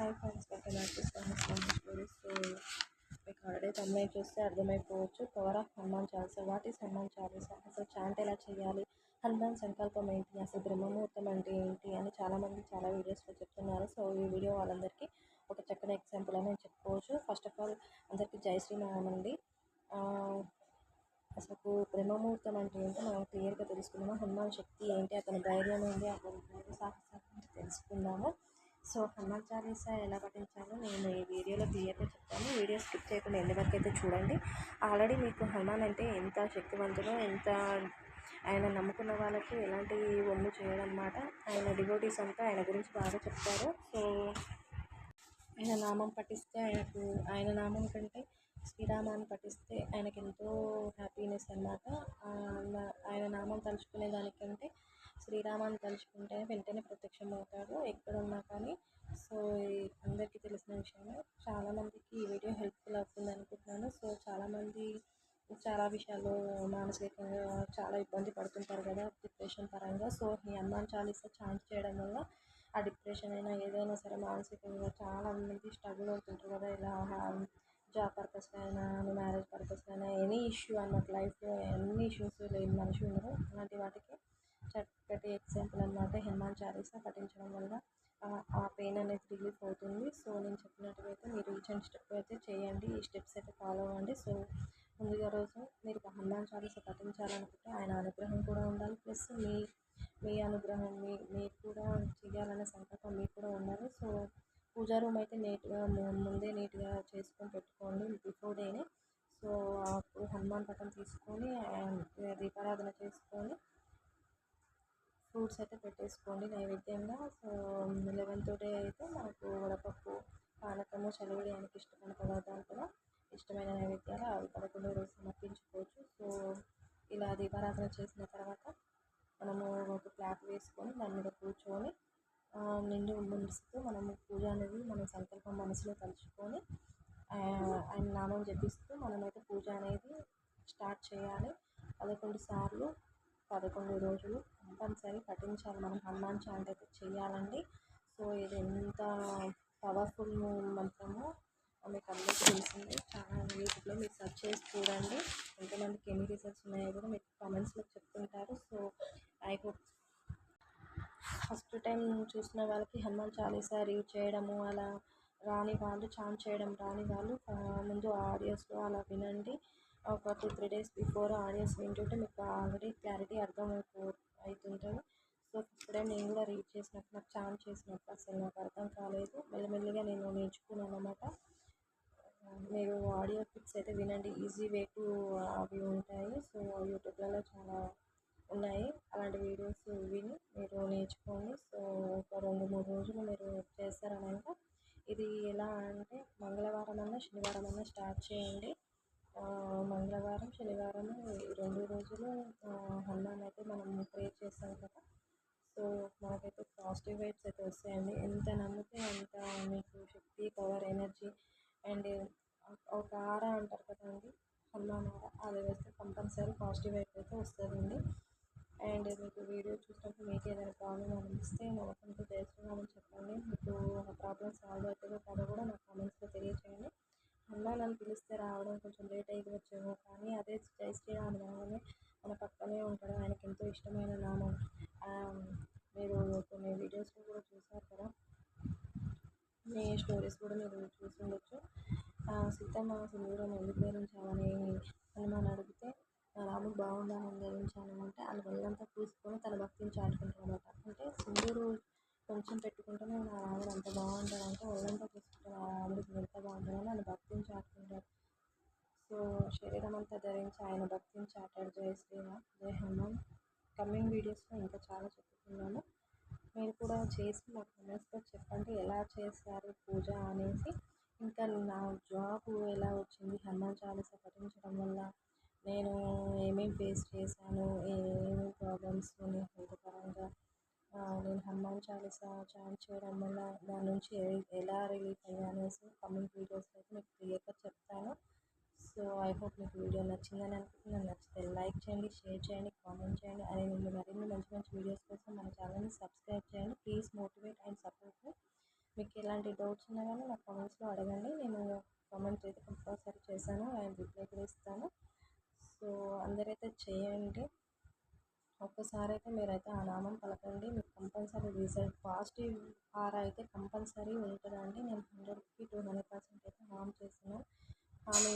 Hi friends welcome back to stories. So మీకు already తమ్ముయి చూస్తే అర్థమైపోవచ్చు. Power of Hanuman Chalisa? What is Hanuman Chalisa? అసలు chant ఎలా చేయాలి? హనుమాన్ సంకల్పం ఏంటి? అసలు బ్రహ్మముహూర్తం అంటే ఏంటి? అని చాలామంది చాలా వీడియోస్లో చెప్తున్నారు. సో ఈ వీడియో వాళ్ళందరికీ ఒక చక్కని ఎగ్జాంపుల్ అని నేను చెప్పుకోవచ్చు. ఫస్ట్ ఆఫ్ ఆల్ అందరికీ జై శ్రీరామ్ అండి. అసలు బ్రహ్మముహూర్తం అంటే ఏంటో మనం క్లియర్గా తెలుసుకుందాము? హనుమాన్ శక్తి ఏంటి? అతని ధైర్యం ఏంటి? అతని సాహసం తెలుసుకుందాము. సో హనుమాన్ చాలీసా ఎలా పఠించాలో నేను ఈ వీడియోలో క్లియర్గా చెప్తాను. వీడియో స్కిప్ చేయకుండా ఎన్ని వరకు అయితే చూడండి. ఆల్రెడీ మీకు హనుమాన్ అంటే ఎంత శక్తివంతుడో ఎంత ఆయన నమ్ముకున్న వాళ్ళకి ఎలాంటి ఒమ్ము చేయడన్నమాట ఆయన డివోటీస్ అంతా ఆయన గురించి బాగా చెప్తారు. సో ఆయన నామం పఠిస్తే ఆయనకు ఆయన నామం కంటే శ్రీరామాన్ని పఠిస్తే ఆయనకి ఎంతో హ్యాపీనెస్ అనమాట ఆయన నామం తలుచుకునే దానికంటే శ్రీరామాన్ని తలుచుకుంటే వెంటనే ప్రత్యక్షమవుతాడు ఎక్కడున్నా కానీ. సో అందరికీ తెలిసిన విషయమే. చాలామందికి ఈ వీడియో హెల్ప్ఫుల్ అవుతుంది అనుకుంటున్నాను. సో చాలామంది చాలా విషయాల్లో మానసికంగా చాలా ఇబ్బంది పడుతుంటారు కదా డిప్రెషన్ పరంగా. సో ఈ హనుమాన్ చాలీసా ఛాన్స్ చేయడం వల్ల ఆ డిప్రెషన్ అయినా ఏదైనా సరే మానసికంగా చాలా మంది స్ట్రగుల్ అవుతుంటారు కదా. ఇలా జాబ్ పర్పస్ అయినా మ్యారేజ్ పర్పస్ అయినా ఎనీ ఇష్యూ అన్నట్టు లైఫ్లో ఎన్ని ఇష్యూస్ లేని మనిషి ఉండరు. అలాంటి వాటికి చక్కటి ఎగ్జాంపుల్ అనమాట హనుమాన్ చాలీసా పఠించడం వల్ల ఆ పెయిన్ అనేది రిలీఫ్ అవుతుంది. సో నేను చెప్పినట్టుగా అయితే మీరు ఈచ్ అండ్ స్టెప్ అయితే చేయండి. ఈ స్టెప్స్ అయితే ఫాలో అవ్వండి. సో ముందుగా రోజు మీరు హనుమాన్ చాలీసా పఠించాలనుకుంటే ఆయన అనుగ్రహం కూడా ఉండాలి. ప్లస్ మీ మీ అనుగ్రహం మీ మీరు కూడా చేయాలనే సంకల్పం మీకు కూడా ఉండాలి. సో పూజా రూమ్ అయితే నీట్గా ముందే నీట్గా చేసుకొని పెట్టుకోండి బిఫోర్ డేనే సో అప్పుడు హనుమాన్ పటం తీసుకొని దీపారాధన చేసుకొని ఫ్రూట్స్ అయితే పెట్టేసుకోండి నైవేద్యంగా. సో లెవెన్త్ డే అయితే మనకు వడపప్పు పానకము చలివిడి ఇష్టమైన పదార్థాలు కూడా ఇష్టమైన నైవేద్యాలు అవి పదకొండో రోజు సమర్పించుకోవచ్చు. సో ఇలా దీపారాధన చేసిన తర్వాత మనము ఒక క్లాత్ వేసుకొని దాని మీద కూర్చొని నిండు మనసుతో మనము పూజ అనేది మన సంకల్పం మనసులో తలుచుకొని ఆయన నామం జపిస్తూ మనమైతే పూజ అనేది స్టార్ట్ చేయాలి. పదకొండు సార్లు పదకొండు రోజులు కంపల్సరీ పఠించాలి. మనం హనుమాన్ చాంట్ అయితే చేయాలండి. సో ఇది ఎంత పవర్ఫుల్ మంత్రమో మీకు అందరికీ తెలిసింది. చాలా యూట్యూబ్లో మీరు సెర్చ్ చేసి చూడండి. ఎంతమందికి ఎన్ని రిజల్ట్స్ ఉన్నాయో కూడా మీకు కామెంట్స్లో చెప్తుంటారు. So I hope first time చూసిన వాళ్ళకి హనుమాన్ చాలీసా రీడ్ చేయడము అలా రాని వాళ్ళు చాన్ చేయడం రాని వాళ్ళు ముందు ఆడియోస్లో అలా వినండి. ఒక two three days before audios వింటుంటే మీకు ఆల్రెడీ క్లారిటీ అర్థం అవుతుంటుంది సో ఫస్ట్ టైం నేను కూడా రీడ్ చేసినప్పుడు నాకు ఛాన్ చేసినప్పుడు అసలు నాకు అర్థం కాలేదు. మెల్లమెల్లిగా నేను నేర్చుకున్నాను అనమాట మీరు ఆడియో క్లిప్స్ అయితే వినండి. ఈజీ వే టు అవి ఉంటాయి. సో యూట్యూబ్లలో చాలా ఉన్నాయి. అలాంటి వీడియోస్ విని మీరు నేర్చుకోండి. సో ఒక రెండు మూడు రోజులు మీరు చేస్తారనంటే ఇది ఎలా అంటే మంగళవారం అన్నా శనివారం అన్నా స్టార్ట్ చేయండి. మంగళవారం శనివారం ఈ రెండు రోజులు హనుమాన్ అయితే మనం ప్రే చేస్తాం కదా. సో మనకైతే పాజిటివ్ వైబ్స్ అయితే వస్తాయండి. ఎంత నమ్మితే అంత మీకు శక్తి పవర్ ఎనర్జీ అండ్ ఒక ఆర అంటారు కదండి హనుమాన్ ఆర అది వేస్తే కంపల్సరీ పాజిటివ్ వైబ్ అయితే వస్తుందండి. అండ్ మీకు వీడియో చూసినప్పుడు మీకు ఏదైనా ప్రాబ్లం అనిపిస్తే నమ్మకంతో చేస్తున్నామని చెప్పండి. మీకు ఒక ప్రాబ్లమ్ సాల్వ్ అవుతుందో కాదో కూడా నాకు కామెంట్స్లో తెలియచేయండి అన్నా నన్ను పిలిస్తే రావడం కొంచెం లేట్ అయ్యి వచ్చేమో కానీ అదే జై శ్రీరామ్ రాగానే మన పక్కనే ఉంటాడు ఆయనకి ఎంతో ఇష్టమైన నామం. మీరు కొన్ని వీడియోస్లో కూడా చూసారు కదా? మీ స్టోరీస్ కూడా మీరు చూసి ఉండొచ్చు. సీతమ్మ సింధూరం ఎందుకు ధరించాలని హనుమాన్ అడిగితే రాముడు బాగుండాలని ధరించాను అంటే ఆయన వెళ్ళంతా తీసుకొని తన భక్తిని చాటుకుంటాడు అనమాట అంటే సింధూరు కొంచెం పెట్టుకుంటేనే నా రాముడు అంత బాగుంటాడు అంటే ఒళ్ళంతా తీసుకుంటాను నా రాముడికి ఎంత బాగుంటుందని అని భక్తి శరీరమంతా శరీరం అంతా ధరించి ఆయన భక్తిని చాటాడు. జయ శ్రీరామ్ జయ హనుమాన్. కమింగ్ వీడియోస్లో ఇంకా చాలా చెప్పుకున్నాను. మీరు కూడా చేసి నా కమెంట్స్లో చెప్పండి. ఎలా చేస్తారు పూజ అనేసి. ఇంకా నా జాబ్ ఎలా వచ్చింది? హనుమాన్ చాలీసా పఠించడం వల్ల నేను ఏమేమి ఫేస్ చేశాను? ఏమేమి ప్రాబ్లమ్స్ హెల్త్ పరంగా నేను హనుమాన్ చాలీసా చాంట్ చేయడం వల్ల దాని నుంచి ఎలా రిలీఫ్ అయ్యా అనేసి కమింగ్ వీడియోస్లో అయితే మీకు క్లియర్గా చెప్తాను. సో ఐ హోప్ మీకు వీడియో నచ్చిందని అనుకుంటున్నాను. నచ్చితే లైక్ చేయండి షేర్ చేయండి కామెంట్ చేయండి. అదే మీరు మరిన్ని మంచి మంచి వీడియోస్ కోసం మన ఛానల్ని సబ్స్క్రైబ్ చేయండి. ప్లీజ్ మోటివేట్ అండ్ సపోర్ట్ మీకు ఎలాంటి డౌట్స్ ఉన్నా కానీ నాకు కామెంట్స్లో అడగండి. నేను కామెంట్ అయితే కంపల్సరీ చేశాను. అండ్ రిప్లై కూడా ఇస్తాను. సో అందరైతే చేయండి. ఒక్కసారి అయితే మీరైతే ఆ నామం పలకండి. మీకు కంపల్సరీ రిజల్ట్ పాజిటివ్ ఆర్ అయితే కంపల్సరీ ఉంటుందండి. నేను హండ్రెడ్కి టూ హండ్రెడ్ పర్సెంట్ అయితే హామ్ చేస్తున్నాను. హామీ